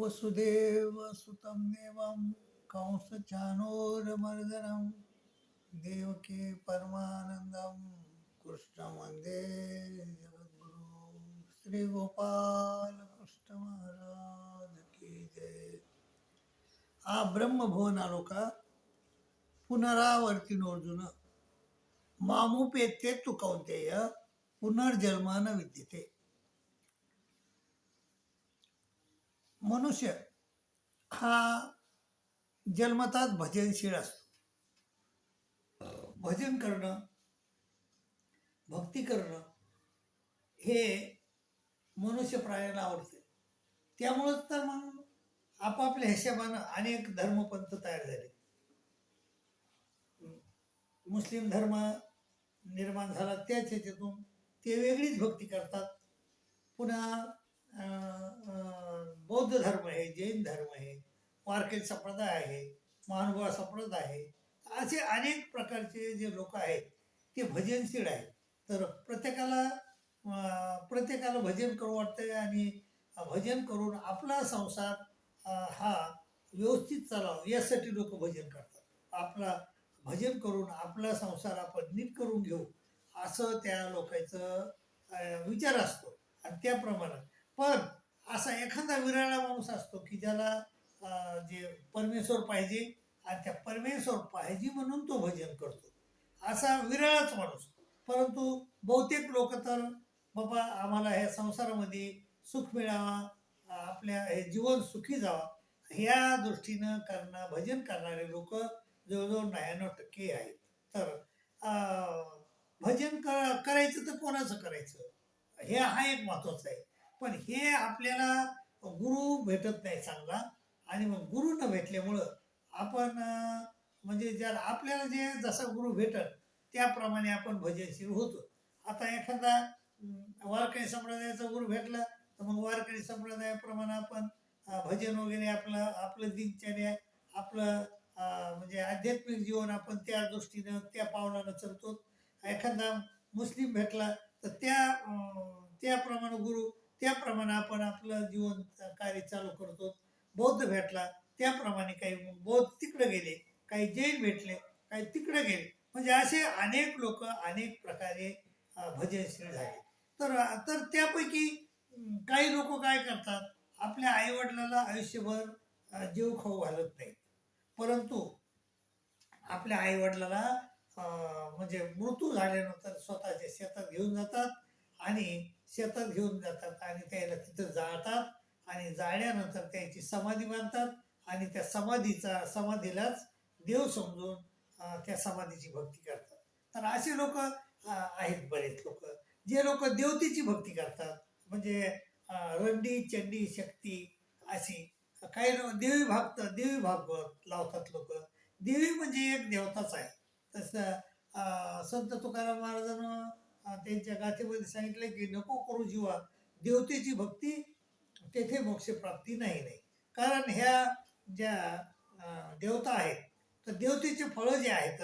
वसुदेवसुतं देवं कंसचानोरमर्दनं देवकी परमानन्दं वंदे जगद्गुरु श्रीगोपालकृष्ण महाराज की जय। हा ब्रह्मभुवन आलोका पुनरावर्तीन अर्जुन मामुपेत्ये तु कौंतेय पुनर्जन्मान विद्यते। मनुष्य हा जन्मताच भजनशील असतो. भजन करणं भक्ती करणं हे मनुष्य प्राण्याला आवडते. त्यामुळंच तर मग आपापल्या हिशोबानं अनेक धर्मपंथ तयार झाले. मुस्लिम धर्म निर्माण झाला त्याच ह्याच्यातून ते वेगळीच भक्ती करतात. पुन्हा अं, बौद्ध धर्म आहे जैन धर्म आहे वारकरी संप्रदाय आहे महानुभाव संप्रदाय आहे असे अनेक प्रकारचे जे लोक आहेत ते भजनशील आहेत. तर प्रत्येकाला प्रत्येकाला भजन करू वाटतंय आणि भजन करून आपला संसार हा व्यवस्थित चालावा यासाठी लोक भजन करतात. आपला भजन करून आपला संसार आपण नीट करून घेऊ असं त्या लोकांचं विचार असतो. आणि त्याप्रमाणे पण असा एखादा विराळा माणूस असतो की ज्याला जे परमेश्वर पाहिजे आणि त्या परमेश्वर पाहिजे म्हणून तो भजन करतो. असा विराळाच माणूस. परंतु बहुतेक लोक तर बाबा आम्हाला ह्या संसारामध्ये सुख मिळावा आपल्या हे जीवन सुखी जावा ह्या दृष्टीनं करणं भजन करणारे लोक जवळजवळ नव्याण्णव टक्के आहेत. तर भजन कर करायचं तर कोणाचं करायचं? हे हा एक महत्वाचं आहे. पण हे आपल्याला गुरु भेटत नाही चांगला. आणि मग गुरु न भेटल्यामुळं आपण म्हणजे ज्या आपल्याला जे जसा गुरु भेटल त्याप्रमाणे आपण भजनशील होतो. आता एखादा वारकरी संप्रदायाचा गुरु भेटला तर मग वारकरी संप्रदायाप्रमाणे आपण भजन वगैरे आपलं आपलं दिनचर्या आपलं म्हणजे आध्यात्मिक जीवन आपण त्या दृष्टीनं त्या पावलानं चलतो. एखादा मुस्लिम भेटला तर त्या त्याप्रमाणे गुरु त्याप्रमाणे आपण आपलं जीवन कार्य चालू करतो. बौद्ध भेटला त्याप्रमाणे काही बौद्ध तिकडे गेले काही जैन भेटले काही तिकडे गेले. म्हणजे असे अनेक लोक अनेक प्रकारे भजनशील झाले. तर तर त्यापैकी काही लोक काय करतात? आपल्या आईवडिलाला आयुष्यभर जीव खाऊ घालत नाहीत. परंतु आपल्या आईवडिलाला म्हणजे मृत्यू झाल्यानंतर स्वतःच्या शेतात घेऊन जातात आणि शेतात घेऊन जातात आणि त्याला तिथं जाळतात आणि जाळल्यानंतर त्याची समाधी बांधतात आणि त्या समाधीचा समाधीलाच देव समजून त्या समाधीची भक्ती करतात. तर असे लोक आहेत बरेच लोक. जे लोक देवतेची भक्ती करतात म्हणजे रंडी चंडी शक्ती अशी काही लोक देवी भागत देवी भागवत लावतात लोक. देवी म्हणजे एक देवताच आहे. तसं संत तुकाराम महाराजांना त्यांच्या गाथेमध्ये सांगितलं की नको करू जीवा देवतेची भक्ती तेथे मोक्षप्राप्ती नाही नाही. कारण ह्या ज्या देवता आहेत तर देवतेचे फळं जे आहेत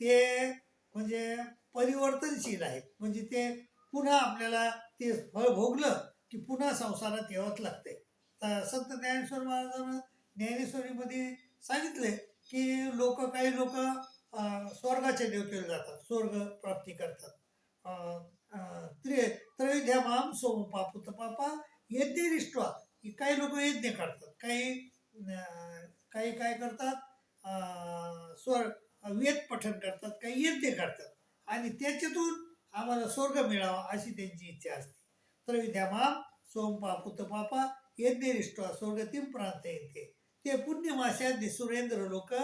ते म्हणजे परिवर्तनशील आहेत. म्हणजे ते पुन्हा आपल्याला ते फळ भोगलं की पुन्हा संसारात यावंच लागतंय. तर संत ज्ञानेश्वर महाराजांना ज्ञानेश्वरीमध्ये सांगितले की लोक काही लोक स्वर्गाच्या देवतेला जातात स्वर्ग प्राप्ती करतात. त्रे त्रयोध्या माम सोम पापुत पापा यज्ञ रिष्टवा की काही लोक यज्ञ करतात काही काही काय करतात स्वर वेद पठन करतात काही यज्ञ करतात आणि त्याच्यातून आम्हाला स्वर्ग मिळावा अशी त्यांची इच्छा असते त्रयोध्या माम सोम पापुत पापा यज्ञ रिष्टवा स्वर्गतीम प्रांत येते ते पुण्यमाशात सुरेंद्र लोक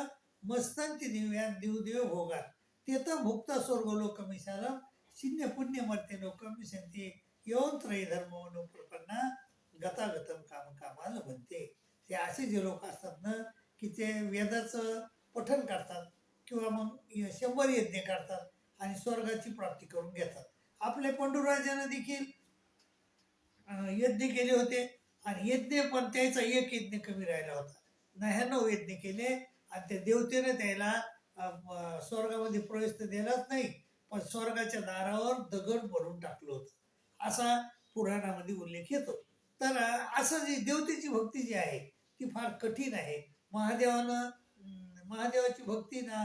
मस्तंती दिव्यात दिवदेव भोगात तेथं भुक्त स्वर्ग लोक मिशाला ಚಿನ್ನೆ पुण्य मर्ते लोक मिशंती येऊन त्रय धर्म अनुप्रपन्ना गतागतम काम कामाला म्हणते ते असे जे लोक असतात ना की ते वेदाचं पठण करतात किंवा मग शंभर यज्ञ करतात आणि स्वर्गाची प्राप्ती करून घेतात आपले पंडुराजानं देखील यज्ञ केले होते आणि यज्ञ पण त्याचा एक यज्ञ कमी राहिला होता नव्याण्णव यज्ञ केले आणि त्या देवतेने त्याला स्वर्गामध्ये प्रवेश तर दिलाच नाही पण स्वर्गाच्या दारावर दगड भरून टाकलं होतं. असा पुराणामध्ये उल्लेख येतो. तर असं जी देवतेची भक्ती जी आहे ती फार कठीण आहे. महादेवानं महादेवाची भक्ती ना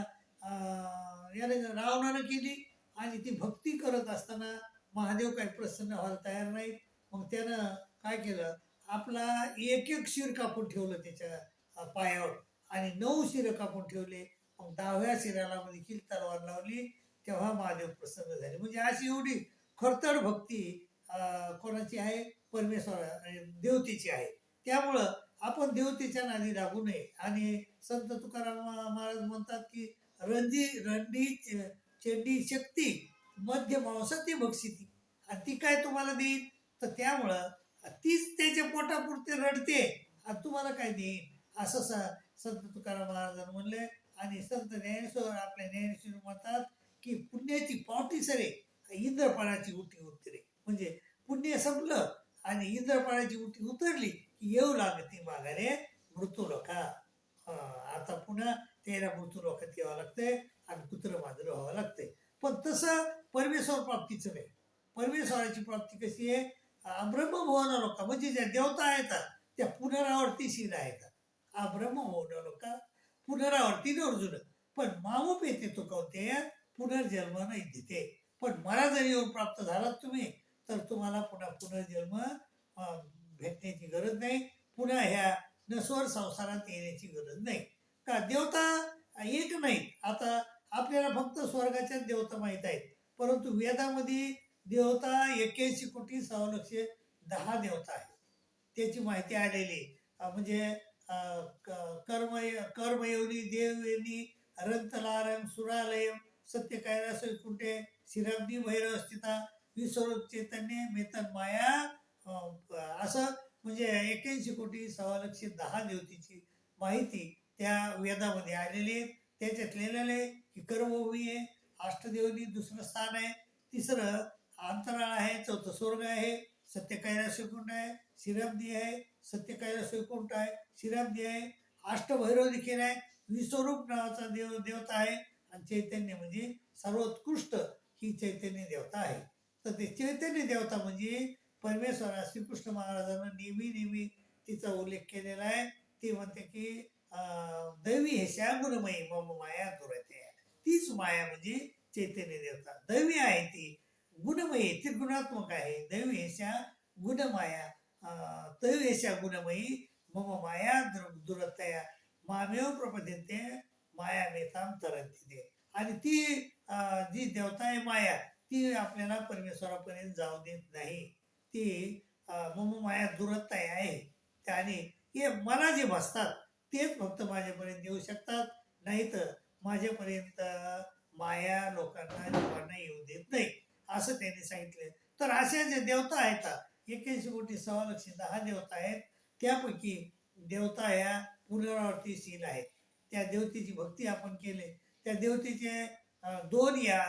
याने रावणानं केली आणि ती भक्ती करत असताना महादेव काही प्रसन्न व्हायला तयार नाही मग त्यानं काय केलं? आपला एक एक शिर कापून ठेवलं त्याच्या पायावर. आणि नऊ शिरं कापून ठेवले. मग दहाव्या शिराला देखील तलवार लावली. तेव्हा महादेव प्रसन्न झाले. म्हणजे अशी एवढी खरतड भक्ती कोणाची आहे? परमेश्वर देवतेची आहे. त्यामुळं आपण देवतेच्या नादी लागू नये. आणि संत तुकाराम महाराज म्हणतात की रणजी रंडी चेंडी शक्ती मध्य मांसाती बक्षिती आणि ती काय तुम्हाला देईल तर त्यामुळं तीच त्याच्या पोटापुरते रडते. आणि तुम्हाला काय देईल असं संत तुकाराम महाराजांनी म्हणले. आणि संत ज्ञानेश्वर आपल्या ज्ञानेश्वर म्हणतात की पुण्याची पावटी सरे इंद्रपाळाची उठी उतरे म्हणजे पुण्य संपलं आणि इंद्रपाळाची उठी उतरली की येऊ लागते माघारे मृत्यू लोका आता पुन्हा त्याला मृत्यू लोकात यावं लागतंय आणि कुत्र माजरं व्हावं लागतंय. पण तसं परमेश्वर प्राप्तीचं नाही. परमेश्वराची प्राप्ती कशी आहे? ब्रह्मभुवन लोक म्हणजे ज्या देवता येतात त्या पुनरावर्तीशील आहेत. ब्रह्मभुवन लोक पुनरावर्ती अर्जुन पण मामूप येते तो कवते पुनर्जन्म नाही देते. पण मला जर येऊन प्राप्त झालात तुम्ही तर तुम्हाला पुन्हा पुनर्जन्म भेटण्याची गरज नाही. पुन्हा ह्या नश्वर संसारात येण्याची गरज नाही. का? देवता एक नाही आता आपल्याला फक्त स्वर्गाच्या देवता माहीत आहेत. परंतु वेदामध्ये देवता एक्क्याऐंशी कोटी लक्ष दहा देवता आहेत. त्याची माहिती आलेली. म्हणजे क- कर्म कर्मयोनी देवयोनी रंतलारम सुरालयम सत्य कायदा कुठे? शिराब्दी भैरव स्थिता विश्वरूप चैतन्य मेतन माया असं म्हणजे एक्क्याऐंशी कोटी सव्वा लक्ष दहा देवतीची माहिती त्या वेदामध्ये आलेली आहे त्याच्यात लिहिलेलं आहे की कर्मभूमी आहे अष्टदेवनी दुसरं स्थान आहे तिसरं अंतराळ आहे चौथं स्वर्ग आहे सत्य कैलास आहे शिराब्दी आहे सत्य कैलास आहे शिराब्दी आहे अष्टभैरव देखील आहे विश्वरूप नावाचा देव देवता आहे. आणि चैतन्य म्हणजे सर्वोत्कृष्ट ही चैतन्य देवता आहे. तर ते चैतन्य देवता म्हणजे परमेश्वरा श्रीकृष्ण महाराजांना नेहमी नेहमी तिचा उल्लेख केलेला आहे. ते म्हणते की दैवी हे गुणमयी मम माया दुरते. तीच माया म्हणजे चैतन्य देवता. दैवी आहे ती. गुणमयी ती गुणात्मक आहे. दैवी हेशा गुणमाया अं, दैवी गुणमयी मम माया दुर दुरतया. मामेव प्रपद्यते माया मेताम तरंती आणि ती जी देवता आहे माया ती आपल्याला परमेश्वरापर्यंत जाऊ देत नाही. ती अं, मम माया दुरत्ता आहे. त्याने हे मला जे भासतात तेच फक्त माझ्यापर्यंत येऊ शकतात. नाही तर माझ्यापर्यंत माया लोकांना लोकांना येऊ देत नाही. असं त्यांनी सांगितलं तर अशा जे देवता आहेत एक्क्याऐंशी कोटी सव्वा लक्ष दहा देवता आहेत. त्यापैकी देवता ह्या पुनरावृत्तीशील आहेत. त्या देवतेची भक्ती आपण केले. त्या देवतेचे दोन या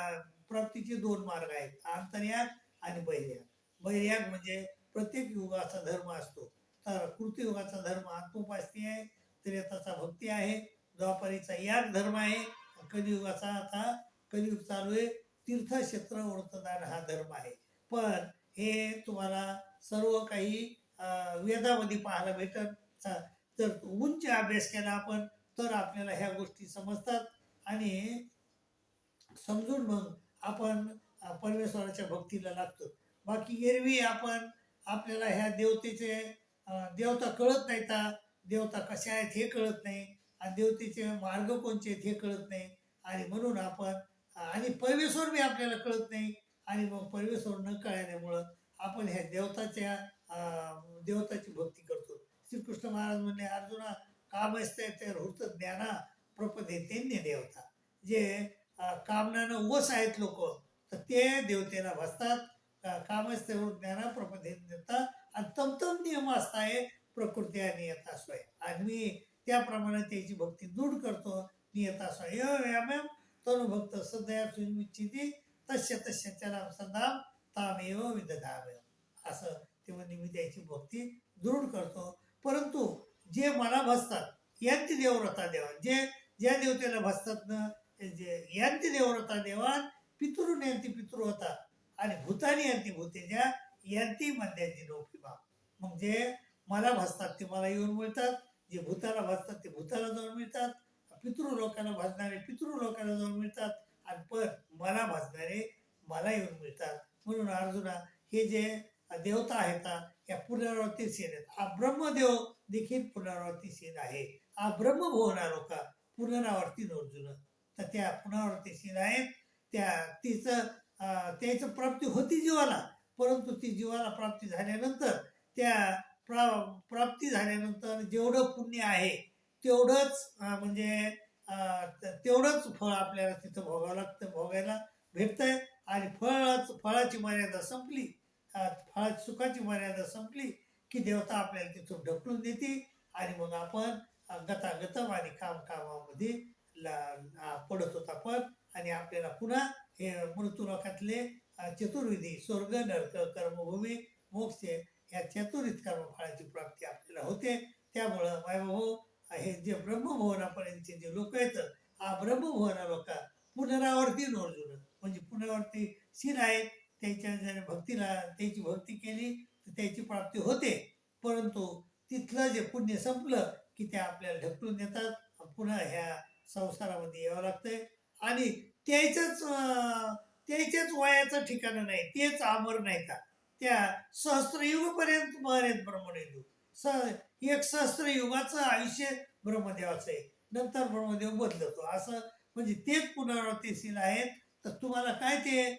प्राप्तीचे दोन मार्ग आहेत. आंतर्याग आणि बहिर्याग. बहिर्याग म्हणजे प्रत्येक युगाचा धर्म असतो. तर कृतयुगाचा धर्म आत्मोपासनी आहे त्रेताचा भक्ती आहे द्वापारीचा याग धर्म आहे कलियुगाचा आता कलियुग चालू आहे तीर्थक्षेत्र वृत्तदान हा धर्म आहे. पण हे तुम्हाला सर्व काही वेदामध्ये पाहायला भेटत तर उंच अभ्यास केला आपण तर आपल्याला ह्या गोष्टी समजतात. आणि समजून मग आपण परमेश्वराच्या भक्तीला लागतो. बाकी एरवी आपण आपल्याला ह्या देवतेचे देवता कळत नाही का? देवता कशा आहेत हे कळत नाही. आणि देवतेचे मार्ग कोणचे आहेत हे कळत नाही. आणि म्हणून आपण आणि परमेश्वर बी आपल्याला कळत नाही. आणि मग परमेश्वर न कळल्यामुळं आपण ह्या देवताच्या देवताची भक्ती करतो. श्रीकृष्ण महाराज म्हणले अर्जुना कामस्ते ते हृत ज्ञाना प्रपदे देवता. जे कामनानं वस आहेत लोक तर ते देवतेला भासतात. कामस्ते ज्ञाना प्रपदेत देवता. आणि तमतम नियम असताय प्रकृती आणि नियता आणि मी त्याप्रमाणे त्याची भक्ती दृढ करतो नियता स्वय व्यायाम तनु भक्त सदया सुनिश्चिती तस्य तस्य त्याला सदाम तामेव विदधामेव असं ते म्हणजे मी त्याची भक्ती दृढ करतो. परंतु जे मला भसतात यांती देवव्रता देवान. जे ज्या देवतेला भसतात ना जे यांती देवव्रता देवान पितृन यांती पितृ होता आणि भूतानी यांती भूतेच्या यांती मध्याची लोकिमा मग जे मला भासतात ते मला येऊन मिळतात जे भूताला भासतात ते भूताला जाऊन मिळतात. पितृ लोकांना भाजणारे पितृ लोकांना जाऊन मिळतात. आणि पण मला भाजणारे मला येऊन मिळतात. म्हणून अर्जुना हे जे देवता आहेत या पुनरावृत्तीशील आहेत. हा ब्रह्मदेव देखील पुनरावृत्तीशील आहे. हा ब्रह्मभुवना लोका पुनरावर्ती अर्जुन. तर त्या पुनरावृत्तीशील आहेत त्या तिचं त्याचं प्राप्ती होती जीवाला. परंतु ती जीवाला प्राप्ती झाल्यानंतर त्या प्रा प्राप्ती झाल्यानंतर जेवढं पुण्य आहे तेवढंच म्हणजे तेवढंच फळ आपल्याला तिथं भोगावं लागतं भोगायला भेटतंय. आणि फळाच फळाची मर्यादा संपली. फळा फळाची सुखाची मर्यादा संपली. की देवता आपल्याला तिथून ढकलून देते आणि मग आपण गतागतम आणि काम कामामध्ये पडत होता पण आणि आपल्याला पुन्हा हे मृत्यूलोकातले चतुर्विधी स्वर्ग नरक कर्मभूमी मोक्ष या चतुर्विध कर्मफळाची प्राप्ती आपल्याला होते. त्यामुळं मायभाऊ हे जे ब्रह्मभुवनापर्यंतचे जे लोक आहेत हा ब्रह्मभुवना लोक पुनरावर्ती अर्जुन म्हणजे पुनरावर्ती शिर आहेत त्यांच्या जर भक्तीला त्यांची भक्ती केली तर त्याची प्राप्ती होते. परंतु तिथलं जे पुण्य संपलं की ते आपल्याला ढकलून देतात. पुन्हा ह्या संसारामध्ये यावं लागतंय. आणि त्याच्याच त्याच्याच वयाचं ठिकाण नाही. तेच अमर नाही का? त्या सहस्त्रयुगपर्यंत मरेत ब्रह्मदेव स एक सहस्त्रयुगाचं आयुष्य ब्रह्मदेवाचं आहे. नंतर ब्रह्मदेव बदलतो. असं म्हणजे तेच पुनरावृत्तीशील आहेत. तर तुम्हाला काय ते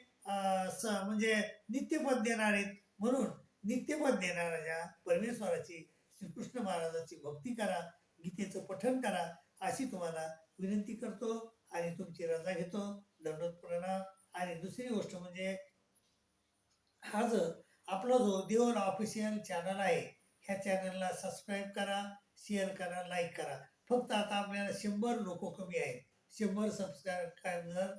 स म्हणजे नित्यपद देणार आहेत? म्हणून नित्यपद देणाऱ्या परमेश्वराची श्रीकृष्ण महाराजाची भक्ती करा गीतेचं पठन करा अशी तुम्हाला विनंती करतो आणि तुमची रजा घेतो. दंडोत प्रणाम. आणि दुसरी गोष्ट म्हणजे हा जो आपला जो देवन ऑफिशियल चॅनल आहे ह्या चॅनलला सबस्क्राईब करा शेअर करा लाईक करा. फक्त आता आपल्याला शंभर लोक कमी आहेत. शंभर सबस्क्राईब जर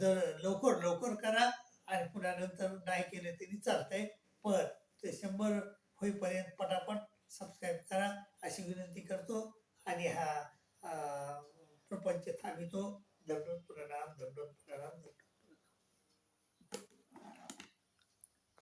जर लवकर लवकर करा आणि पुन्हा नंतर नाही केले तरी चालतंय. पण ते शंभर होईपर्यंत पटापट सबस्क्राईब करा. अशी विनंती करतो. आणि हा प्रपंच थांबितो दंडोत प्रणाम दंडोत प्रणाम